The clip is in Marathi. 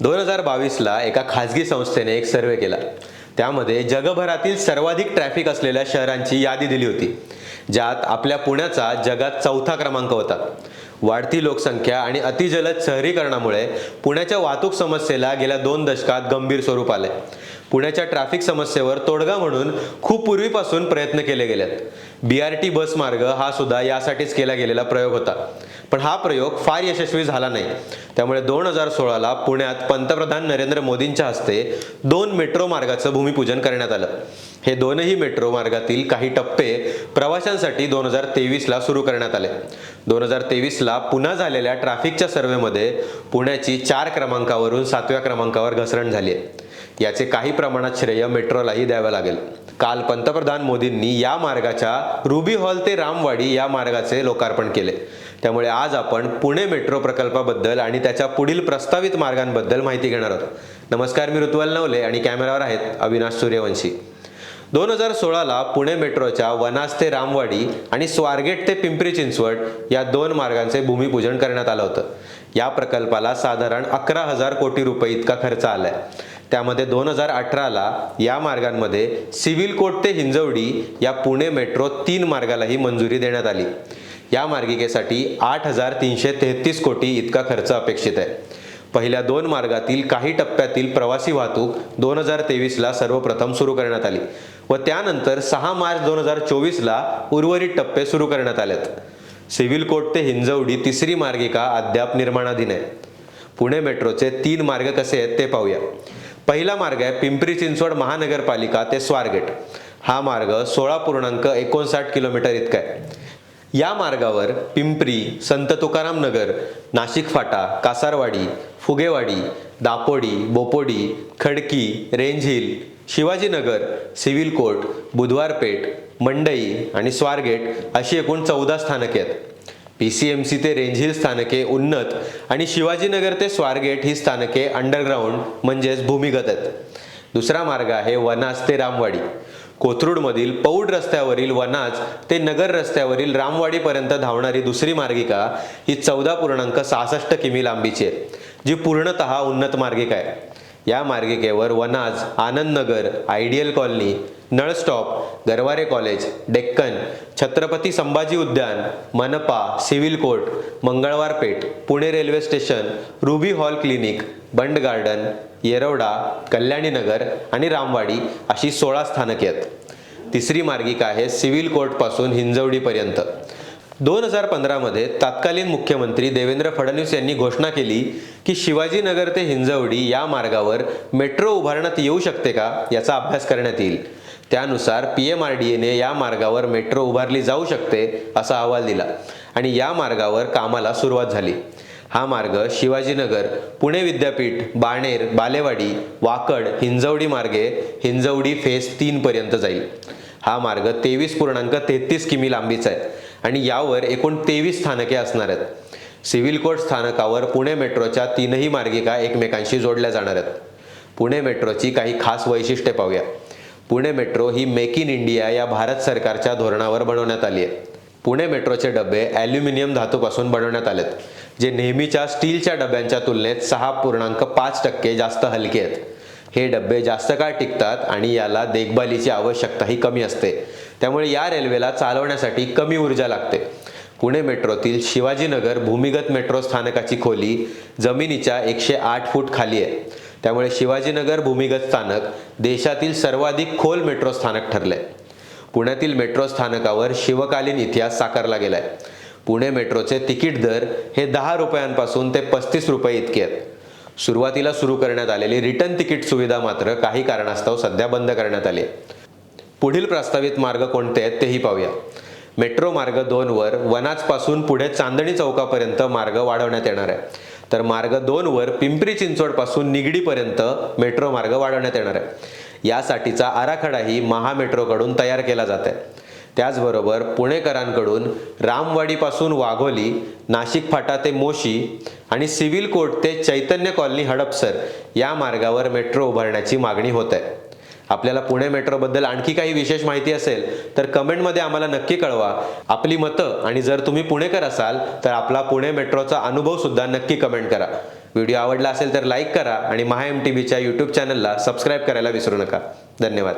दोन हजार बावीसला एका खाजगी संस्थेने एक सर्वे केला. त्यामध्ये जगभरातील सर्वाधिक ट्रॅफिक असलेल्या शहरांची यादी दिली होती. ज्यात आपल्या पुण्याचा जगात चौथा क्रमांक होता. वाढती लोकसंख्या आणि अतिजलद शहरीकरणामुळे पुण्याच्या वाहतूक समस्येला गेल्या दोन दशकात गंभीर स्वरूप आले. पुण्याच्या ट्रॅफिक समस्येवर तोडगा म्हणून खूप पूर्वीपासून प्रयत्न केले गेलेत. बी आर टी बस मार्ग हा सुद्धा यासाठीच केला गेलेला प्रयोग होता. पण हा प्रयोग फार यशस्वी झाला नाही. त्यामुळे दोन हजार सोळाला पुण्यात पंतप्रधान नरेंद्र मोदींच्या हस्ते दोन मेट्रो मार्गाचं भूमिपूजन करण्यात आलं. हे दोनही मेट्रो मार्गातील काही टप्पे प्रवाशांसाठी दोन हजार तेवीसला सुरू करण्यात आले. दोन हजार तेवीसला पुन्हा झालेल्या ट्रॅफिकच्या सर्व्हेमध्ये पुण्याची चार क्रमांकावरून सातव्या क्रमांकावर घसरण झाली आहे. याचे काही प्रमाणात श्रेय मेट्रोलाही द्यावं लागेल. काल पंतप्रधान मोदींनी या मार्गाच्या रुबी हॉल ते रामवाडी या मार्गाचे लोकार्पण केले. त्यामुळे आज आपण पुणे मेट्रो प्रकल्पाबद्दल आणि त्याच्या पुढील प्रस्तावित मार्गांबद्दल माहिती घेणार आहोत. नमस्कार मी ऋतुवाल नवले आणि कॅमेरावर आहेत अविनाश सूर्यवंशी. दोन हजार सोळाला पुणे मेट्रोच्या वनास ते रामवाडी आणि स्वारगेट ते पिंपरी चिंचवड या दोन मार्गांचे भूमिपूजन करण्यात आलं होतं. या प्रकल्पाला साधारण अकरा हजार कोटी रुपये इतका खर्च आलाय. त्यामध्ये दोन हजार अठराला या मार्गांमध्ये सिव्हिल कोर्ट ते हिंजवडी या पुणे मेट्रो तीन मार्गालाही मंजुरी देण्यात आली. या मार्गिकेसाठी आठ हजार तीनशे तेहतीस कोटी इतका खर्च अपेक्षित आहे. पहिल्या दोन मार्गातील काही टप्प्यातील प्रवासी वाहतूक दोन हजार तेवीसला सर्वप्रथम सुरू करण्यात आली. व त्यानंतर सहा मार्च दोन हजार चोवीसला उर्वरित टप्पे सुरू करण्यात आलेत. सिव्हिल कोर्ट ते हिंजवडी तिसरी मार्गिका अद्याप निर्माणाधीन आहे. पुणे मेट्रोचे तीन मार्ग कसे आहेत ते पाहूया. पहिला मार्ग आहे पिंपरी चिंचवड महानगरपालिका ते स्वारगेट. हा मार्ग सोळा पूर्णांक एकोणसाठ किलोमीटर इतका आहे. या मार्गावर Pimpri Sant Tukaram Nagar Nashik Phata Kasarwadi Phugewadi Dapodi Bopodi Khadki Range Hill Shivajinagar Civil Court Budhwar Peth Mandai आणि स्वारगेट अशी एकूण चौदा स्थानके आहेत. पी सी एम सी ते रेंजहिल स्थानके उन्नत आणि शिवाजीनगर ते स्वारगेट ही स्थानके अंडरग्राऊंड म्हणजेच भूमिगत आहेत. दुसरा मार्ग आहे वनाज ते रामवाडी. कोथरूडमधील पौड रस्त्यावरील वनाज ते नगर रस्त्यावरील रामवाडीपर्यंत धावणारी दुसरी मार्गिका ही चौदा पूर्णांक सहासष्ट किमी लांबीची आहे जी पूर्णतः उन्नत मार्गिका आहे. या मार्गिकेवर Vanaz Anandnagar Ideal Colony Nalstop Garware college Deccan Chhatrapati Sambhaji उद्यान मनपा Civil Court Mangalwar Peth Pune railway station Ruby Hall Clinic Bund Garden Yerwada Kalyaninagar आणि रामवाडी अशी सोळा स्थानके आहेत तिसरी मार्गिका आहे सिव्हिल कोर्टपासून हिंजवडीपर्यंत. दोन हजार पंधरामध्ये तत्कालीन मुख्यमंत्री देवेंद्र फडणवीस यांनी घोषणा केली की शिवाजीनगर ते हिंजवडी या मार्गावर मेट्रो उभारण्यात येऊ शकते का याचा अभ्यास करण्यात येईल. त्यानुसार पी एम आर डी एने या मार्गावर मेट्रो उभारली जाऊ शकते असा अहवाल दिला आणि या मार्गावर कामाला सुरुवात झाली. हा मार्ग शिवाजीनगर पुणे विद्यापीठ बाणेर बालेवाडी वाकड हिंजवडी मार्गे हिंजवडी फेज तीनपर्यंत जाईल. हा मार्ग तेवीस पूर्णांक तेहतीस किमी लांबीचा आहे. आणि यावर एकूण तेवीस स्थानके असणार आहेत. सिव्हिल कोर्ट स्थानकावर पुणे मेट्रोच्या तीनही मार्गिका एकमेकांशी जोडल्या जाणार आहेत. पुणे मेट्रोची काही खास वैशिष्ट्ये पाहूया. पुणे मेट्रो ही मेक इन इंडिया या भारत सरकारच्या धोरणावर बनवण्यात आली आहे. पुणे मेट्रोचे डबे ॲल्युमिनियम धातूपासून बनवण्यात आलेत जे नेहमीच्या स्टीलच्या डब्यांच्या तुलनेत सहा पूर्णांक पाच टक्के जास्त हलके आहेत. हे डबे जास्त काळ टिकतात आणि याला देखभालीची आवश्यकताही कमी असते. त्यामुळे या रेल्वेला चालवण्यासाठी कमी ऊर्जा लागते. पुणे मेट्रोतील शिवाजीनगर भूमिगत मेट्रो स्थानकाची खोली जमिनीच्या एकशे आठ फूट खाली आहे. त्यामुळे शिवाजीनगर भूमिगत स्थानक देशातील सर्वाधिक खोल मेट्रो स्थानक ठरले पुण्यातील मेट्रो स्थानकावर शिवकालीन इतिहास साकारला गेलाय. पुणे मेट्रोचे तिकीट दर हे दहा रुपयांपासून ते पस्तीस रुपये इतके आहेत. सुरुवातीला सुरू करण्यात आलेली रिटर्न तिकीट सुविधा मात्र काही कारणास्तव सध्या बंद करण्यात आली पुढील प्रस्तावित मार्ग कोणते आहेत तेही पाहूया. मेट्रो मार्ग दोनवर वनाजपासून पुढे चांदणी चौकापर्यंत मार्ग वाढवण्यात येणार आहे. तर मार्ग दोनवर पिंपरी चिंचवडपासून निगडीपर्यंत मेट्रो मार्ग वाढवण्यात येणार आहे. यासाठीचा आराखडाही महामेट्रोकडून तयार केला जात आहे. त्याचबरोबर पुणेकरांकडून रामवाडीपासून वाघोली नाशिक फाटा ते मोशी आणि सिव्हिल कोर्ट ते चैतन्य कॉलनी हडपसर या मार्गावर मेट्रो उभारण्याची मागणी होत आहे आपल्याला पुणे मेट्रोबद्दल आणखी काही विशेष माहिती असेल तर कमेंटमध्ये आम्हाला नक्की कळवा. आपली मतं आणि जर तुम्ही पुणेकर असाल तर आपला पुणे मेट्रोचा अनुभव सुद्धा नक्की कमेंट करा. व्हिडिओ आवडला असेल तर लाईक करा आणि महा एम टी व्हीच्या यूट्यूब चॅनलला सबस्क्राईब करायला विसरू नका. धन्यवाद.